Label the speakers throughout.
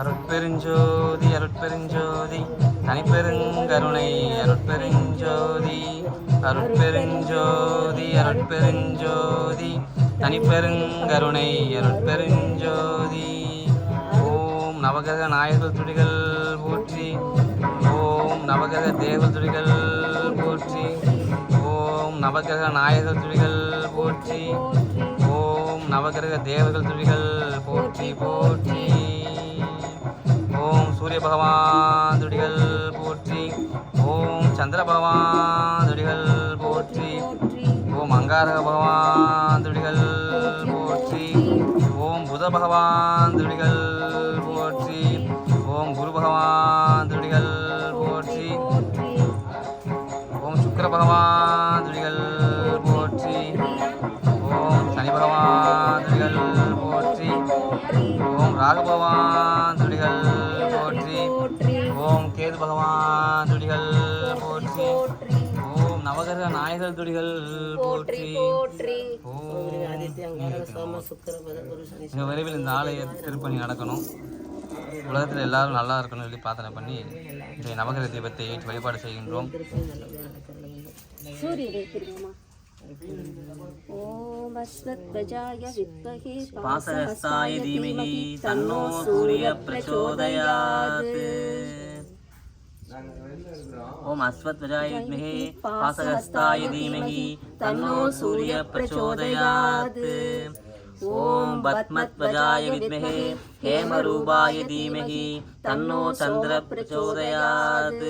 Speaker 1: அருட்பெருஞ்சோதி அருட்பெருஞ்சோதி தனிப்பெருங்கருணை அருட்பெருஞ்சோதி அருட்பெருஞ்சோதி அருட்பெருஞ்சோதி தனிப்பெருங்கருணை அருட்பெருஞ்சோதி. ஓம் நவகிரக நாயகர் துடிகள் போற்றி ஓம் நவகிரக தேவ துடிகள் போற்றி ஓம் நவகிரக நாயகர் துடிகள் போற்றி ஓம் நவகிரக தேவர்கள் துடிகள் போற்றி போற்றி. சூரிய பகவான் துடிகள் போற்றி. ஓம் சந்திர பகவான் துடிகள் போற்றி. ஓம் அங்காரக பகவான் துடிகள் போற்றி. ஓம் புத பகவான் துடிகள் போற்றி. ஓம் குரு பகவான் துடிகள் போற்றி. ஓம் சுக்கர பகவான் போற்றி மிக விரைவில் இந்த ஆலய திருப்பணி நடக்கணும். உலகத்தில் எல்லாரும் நல்லா இருக்கணும்னு சொல்லி பிரார்த்தனை பண்ணி இந்த நவகிரக தீபத்தை ஏற்றி வழிபாடு செய்கின்றோம்.
Speaker 2: ஓம் அஸ்வத்வஜாய வித்மஹே
Speaker 1: பாசகஸ்தாய தீமகி தன்னோ சூரிய பிரச்சோதயாத். ஓம் அஸ்வத்வஜாய வித்மஹே பாசகஸ்தாய தீமகி தன்னோ சூரிய பிரச்சோதயாத் ஓம் பத்மத்வஜாய வித்மஹே ஹேமரூபாய தீமகி தன்னோ சந்திர பிரச்சோதயாத்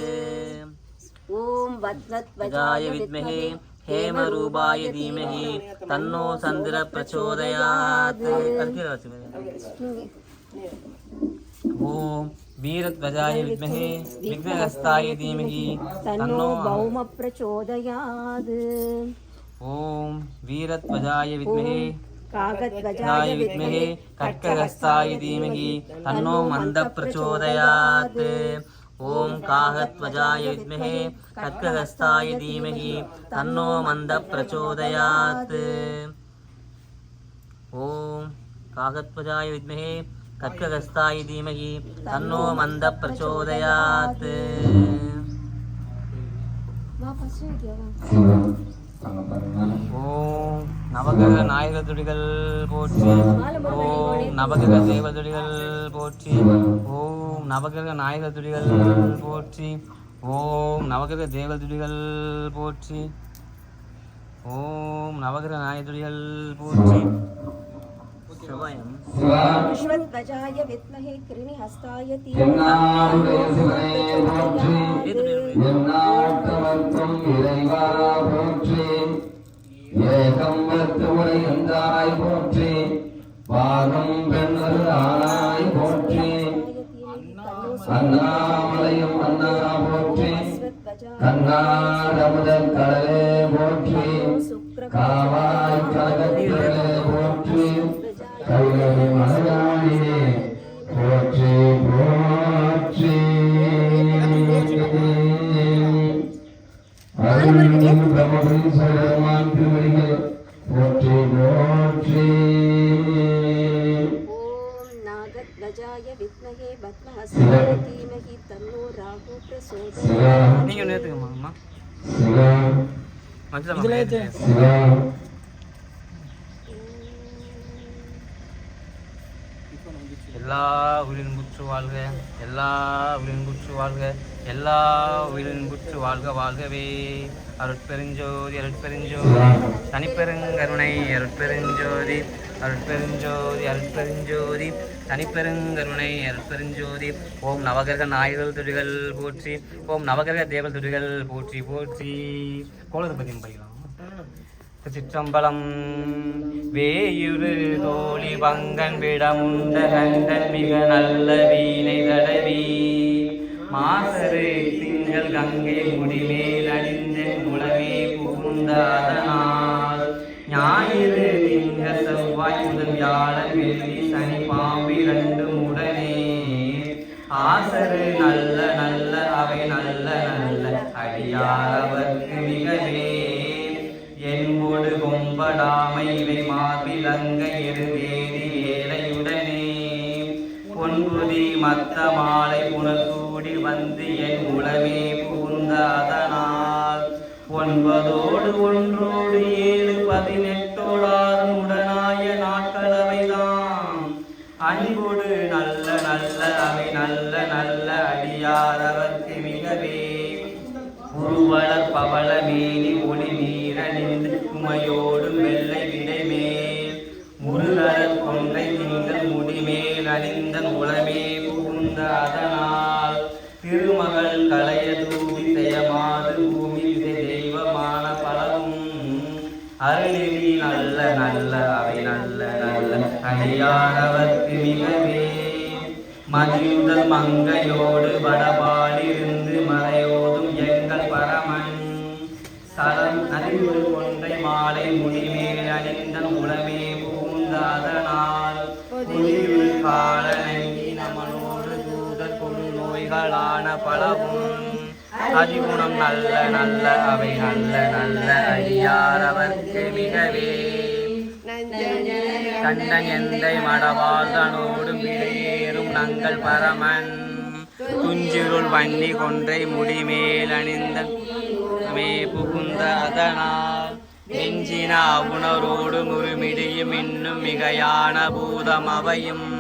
Speaker 2: ஓம்
Speaker 1: வத்மத்வஜாய வித்மஹே ஹேமரூபாய தீமஹி தன்னோ சந்திர ओम वीरध्वजाय विद्महे विघ्नहस्ताय
Speaker 2: धीमहि तन्नो भौम
Speaker 1: प्रचोदयात् ओम वीरध्वजाय
Speaker 2: विद्महे
Speaker 1: काकध्वजाय विद्महे कटकहस्ताय धीमहि तन्नो मन्दः प्रचोदयात् ओम काहध्वजाय विद्महे कटकहस्ताय धीमहि तन्नो मन्दः प्रचोदयात् ओम काकध्वजाय विद्महे கத்ககஸ்தாய் தீமகி தன்னோ மந்த பிரச்சோதயாத். ஓம் நவகிரக நாயக துடிகள் போற்றி. ஓம் நவகிரக தெய்வ துடிகள் போற்றி. ஓம் நவகிரக நாயக துடிகள் போற்றி. ஓம் நவகிரக தேவ துடிகள் போற்றி. ஓம் நவகிரக நாயக துடிகள் போற்றி.
Speaker 3: எந்நாட்டவர்க்கும் இறைவா போற்றி ஏகம் வத்துமுறை எந்தாய் போற்றி பாகம் பெண்ணது ஆனாய் போற்றி அண்ணாமலையும் அண்ணா போற்றி கண்ணாடமுத கடலே போற்றி காவாய்
Speaker 1: நீங்க ஒன்று ஏற்றுக்கம்மா மஞ்சள் எல்லா உயிரின் புற்று வாழ்க எல்லா உயிரின் புற்று வாழ்க எல்லா உயிரின் புற்று வாழ்க வாழ்கவே அருட்பெருஞ்சோதி அருட்பெருஞ்சோதி தனிப்பெருங்கருணை அருட்பெருஞ்சோதி அருட்பெருஞ்சோதி அருட்பெருஞ்சோதி தனிப்பெருங்கருணை அருட்பெருஞ்சோதி. ஓம் நவகிரக நாயகர் துடிகள் போற்றி ஓம் நவகிரக தேவல் துடிகள் போற்றி போற்றி. கோலத்தை பற்றியும் படிக்கலாம். சிற்றம்பலம் வேயுரு தோழி பங்கன் விடமுண்ட கண்டன் மிக நல்ல வீணை தடவி. மாசரு திங்கள் கங்கை முடிமேல் அணிந்த குளமே புகுந்த மாவிலங்க இருவேதி வேலையுடனே பொன்புதி மத்த மாலை புனக்கூடி வந்து என் உளமே புகுந்த அதனால் ஒன்பதோடு ஒன்றோடு ஏழு பதினெட்டோடாறு உடனாய நாட்களவைதான் அன்போடு நல்ல நல்ல அவை நல்ல நல்ல அடியாரவர்க்கு மிகவே. உருவளர் பவள மேனி ஒளி நீரணிந்து உமையோடும் புகுந்த அதனால் திருமகள் களைய செய்யமாறு பூமி தெய்வமான பலவும் அருளி நல்ல நல்ல அவை நல்ல நல்ல அடியாரவர்க்கு மிகவே மதியுதல் மங்கையோடு வடபா அறவும். அதிகுணம் நல்ல நல்ல அவை நல்ல நல்ல அடியாரவர்க்கு மிகவே. கண்ணன் எந்தை மடவாழ்தனோடும் விடையேறும் நங்கள் பரமன். துஞ்சிருள் வன்னி கொன்றை முடிமேல் அணிந்த மே புகுந்த அதனால். நெஞ்சின அவுணரோடு முருமிடியும் இன்னும் மிகையான பூதம் அவையும்.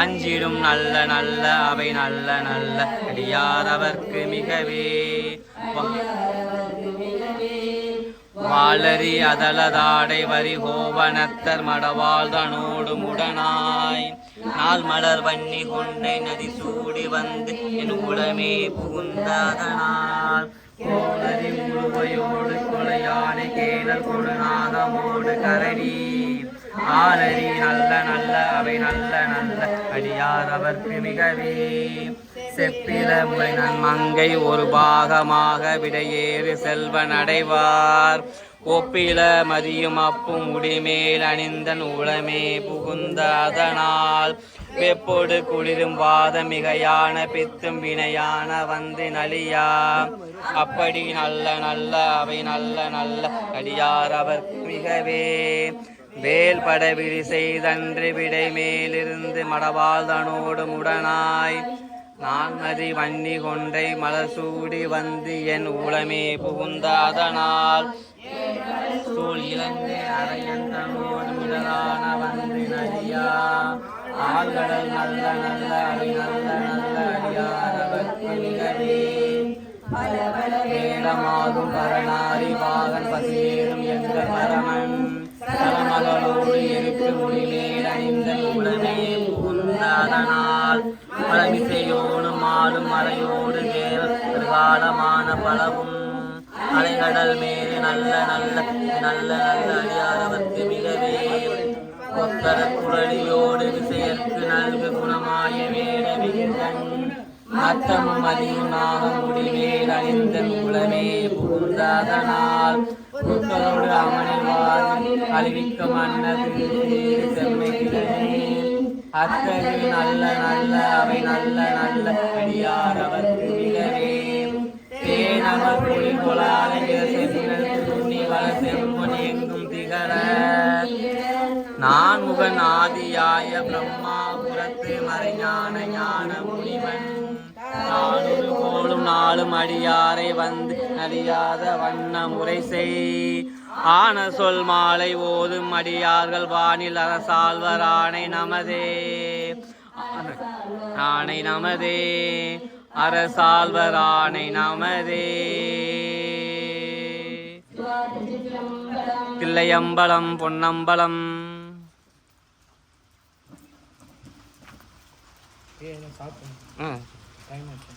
Speaker 1: அஞ்சிடும் நல்ல நல்ல அவை நல்ல நல்ல அடியாரவர்க்கு மிகவே. வாழறி அதலதாடை வரி கோவனத்தர் மடவாழ்தனோடு முடனாய். நாள் மலர் வன்னி கொண்டை நதி சூடி வந்து என் உளமே புகுந்ததனால். கோளரி முழுவையோடு கொலையானை கேளல் கொடுநாதமோடு கரடி. ஆலரி நல்ல நல்ல அவை நல்ல நல்ல. அடியார் அவர்க்கு மிகவே. செப்பில நன் மங்கை ஒரு பாகமாக விடையேறு செல்வன் அடைவார். ஒப்பில மதியும் அப்பும் உடிமேல் அணிந்தன் உளமே புகுந்த அதனால். வெப்போடு குளிரும் வாத மிகையான பித்தும் வினையான வந்து நலியா அப்படி நல்ல நல்ல அவை நல்ல நல்ல. அடியார் அவர் மிகவே. வேல் படவிழி செய்தன்று விடை மேலிருந்து மடவாழ்தனோடு முடனாய். நான் நதி வன்னி கொண்டை மலசூடி வந்து என் உளமே புகுந்த அதனால் சூழ் வந்து நல்ல நல்ல அடி நல்ல நல்ல வேடமாகும் பரணாரி பாகன் பசியேறும் எங்கள் பரமன் தலமகளோடு இருக்கு முடிமேல் அணிந்த உடனே புகுந்ததனால் பழமிசையோடும் ஆளும் மலையோடு தேவ பிரகாலமான பலவும் அலைகடல் மேலே நல்ல நல்ல நல்ல நல்ல அடியாரவர்க்கு மிகவே ஒத்தர குரலியோடு விசையற்கு நல்கு குணமாய வேட விகிதன் அத்தமும் அதியும் முடிவேல் அறிந்த குலமே புகுந்ததனால் புத்தரோடு அமனிவாதி அழிவிக்க மன்னது அத்தகு நல்ல நல்ல அவை நல்ல நல்ல அடியார் அவர்க்கு மிகவே தேனவர் குழி சென்னல் துணி வள செம்பொன் எங்கும் திகழ நான் முகன் ஆதியாய பிரம்மாபுரத்து மறைஞான ஞான முனிவன் போலும் நாளும் அடியாரை வந்து அறியாத வண்ண முறை செய் ஆன சொல் மாலை ஓதும் அடியார்கள் வானில் அரசாழ்வர் ஆணை நமதே. ஆணை நமதே. அரசாழ்வர் ஆணை நமதே. தில்லையம்பலம் பொன்னம்பலம். টাইম আছে